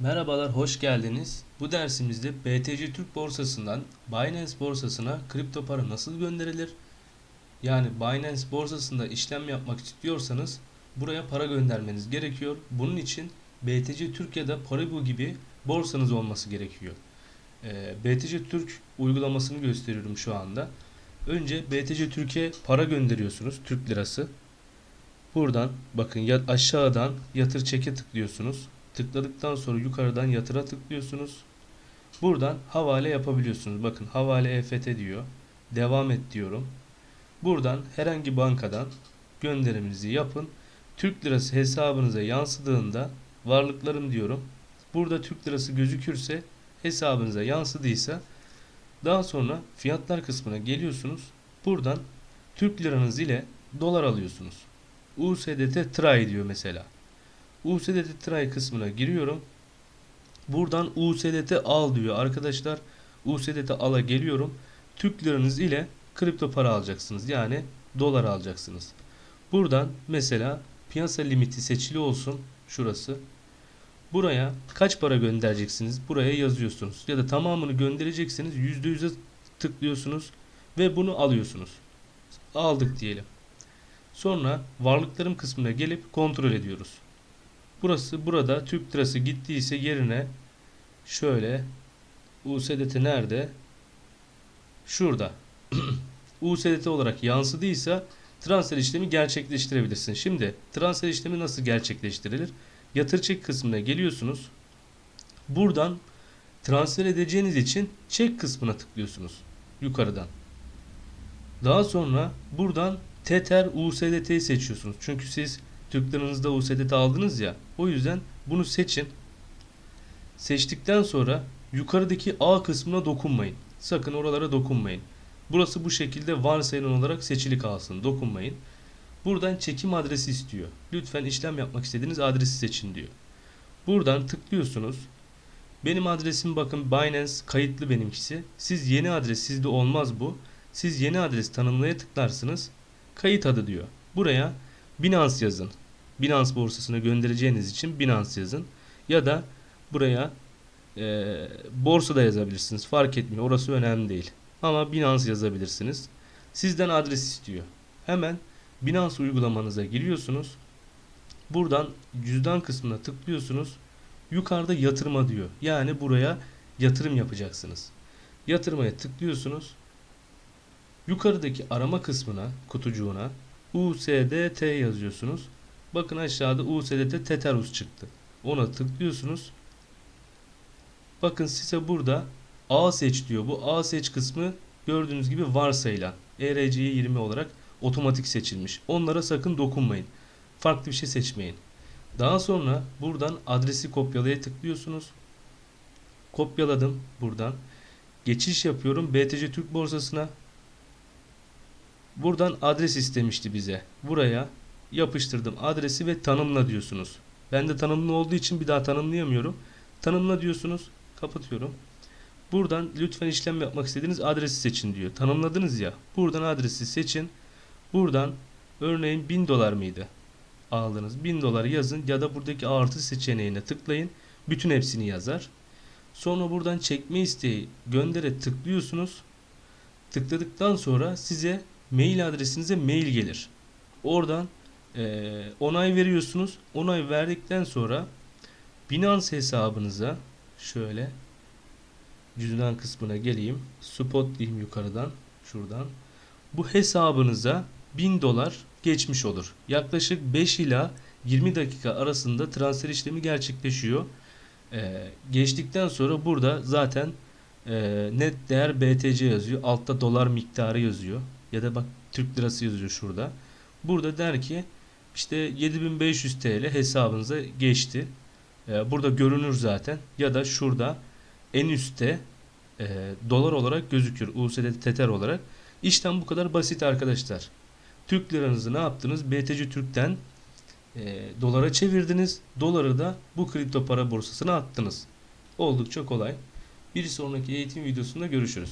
Merhabalar, hoş geldiniz. Bu dersimizde BTC Türk borsasından Binance borsasına kripto para nasıl gönderilir? Yani Binance borsasında işlem yapmak istiyorsanız buraya para göndermeniz gerekiyor. Bunun için BTC Türk ya Paribu gibi borsanız olması gerekiyor. Ee, BTC Türk uygulamasını gösteriyorum şu anda. Önce BTC Türk'e para gönderiyorsunuz, Türk lirası. Buradan bakın ya aşağıdan yatır çeke tıklıyorsunuz. Tıkladıktan sonra yukarıdan yatıra tıklıyorsunuz. Buradan havale yapabiliyorsunuz. Bakın havale EFT diyor. Devam et diyorum. Buradan herhangi bankadan gönderiminizi yapın. Türk lirası hesabınıza yansıdığında varlıklarım diyorum. Burada Türk lirası gözükürse hesabınıza yansıdıysa daha sonra fiyatlar kısmına geliyorsunuz. Buradan Türk liranız ile dolar alıyorsunuz. USDT TRY diyor mesela. USDT Try kısmına giriyorum. Buradan USDT al diyor arkadaşlar. USDT ala geliyorum. Türk liranız ile kripto para alacaksınız. Yani dolar alacaksınız. Buradan mesela piyasa limiti seçili olsun. Şurası. Buraya kaç para göndereceksiniz? Buraya yazıyorsunuz. Ya da tamamını göndereceksiniz. %100'e tıklıyorsunuz. Ve bunu alıyorsunuz. Aldık diyelim. Sonra varlıklarım kısmına gelip kontrol ediyoruz. Burası burada Türk lirası gittiyse yerine şöyle USDT nerede? Şurada. USDT olarak yansıdıysa transfer işlemi gerçekleştirebilirsin. Şimdi transfer işlemi nasıl gerçekleştirilir? Yatır çek kısmına geliyorsunuz. Buradan transfer edeceğiniz için çek kısmına tıklıyorsunuz. Yukarıdan. Daha sonra buradan Tether USDT'yi seçiyorsunuz. Çünkü siz Türk liranızda USDT aldınız ya. O yüzden bunu seçin. Seçtikten sonra yukarıdaki A kısmına dokunmayın. Sakın oralara dokunmayın. Burası bu şekilde varsayılan olarak seçili kalsın. Dokunmayın. Buradan çekim adresi istiyor. Lütfen işlem yapmak istediğiniz adresi seçin diyor. Buradan tıklıyorsunuz. Benim adresim bakın Binance kayıtlı benimkisi. Siz yeni adres sizde olmaz bu. Siz yeni adres tanımlaya tıklarsınız. Kayıt adı diyor. Buraya Binance yazın. Binance borsasına göndereceğiniz için Binance yazın. Ya da buraya e, borsada yazabilirsiniz. Fark etmiyor. Orası önemli değil. Ama Binance yazabilirsiniz. Sizden adres istiyor. Hemen Binance uygulamanıza giriyorsunuz. Buradan cüzdan kısmına tıklıyorsunuz. Yukarıda yatırma diyor. Yani buraya yatırım yapacaksınız. Yatırmaya tıklıyorsunuz. Yukarıdaki arama kısmına, kutucuğuna USDT yazıyorsunuz. Bakın aşağıda USDT Tetherus çıktı. Ona tıklıyorsunuz. Bakın size burada A seç diyor. Bu A seç kısmı gördüğünüz gibi varsayılan ERC 20 olarak otomatik seçilmiş. Onlara sakın dokunmayın. Farklı bir şey seçmeyin. Daha sonra buradan adresi kopyalaya tıklıyorsunuz. Kopyaladım buradan. Geçiş yapıyorum BTC Türk borsasına. Buradan adres istemişti bize. Buraya yapıştırdım adresi ve tanımla diyorsunuz. Ben de tanımlı olduğu için bir daha tanımlayamıyorum. Tanımla diyorsunuz. Kapatıyorum. Buradan lütfen işlem yapmak istediğiniz adresi seçin diyor. Tanımladınız ya. Buradan adresi seçin. Buradan örneğin 1000 dolar mıydı? Aldınız. 1000 dolar yazın ya da buradaki artı seçeneğine tıklayın. Bütün hepsini yazar. Sonra buradan çekme isteği göndere tıklıyorsunuz. Tıkladıktan sonra size mail adresinize mail gelir. Oradan e, onay veriyorsunuz. Onay verdikten sonra Binance hesabınıza şöyle cüzdan kısmına geleyim. Spot diyeyim yukarıdan. Şuradan. Bu hesabınıza 1000 dolar geçmiş olur. Yaklaşık 5 ila 20 dakika arasında transfer işlemi gerçekleşiyor. Ee, geçtikten sonra burada zaten e, net değer BTC yazıyor. Altta dolar miktarı yazıyor. Ya da bak Türk lirası yazıyor şurada. Burada der ki işte 7500 TL hesabınıza geçti. Ee, burada görünür zaten. Ya da şurada en üstte e, dolar olarak gözükür. USD Tether olarak. İşlem bu kadar basit arkadaşlar. Türk liranızı ne yaptınız? BTC Türk'ten e, dolara çevirdiniz. Doları da bu kripto para borsasına attınız. Oldukça kolay. Bir sonraki eğitim videosunda görüşürüz.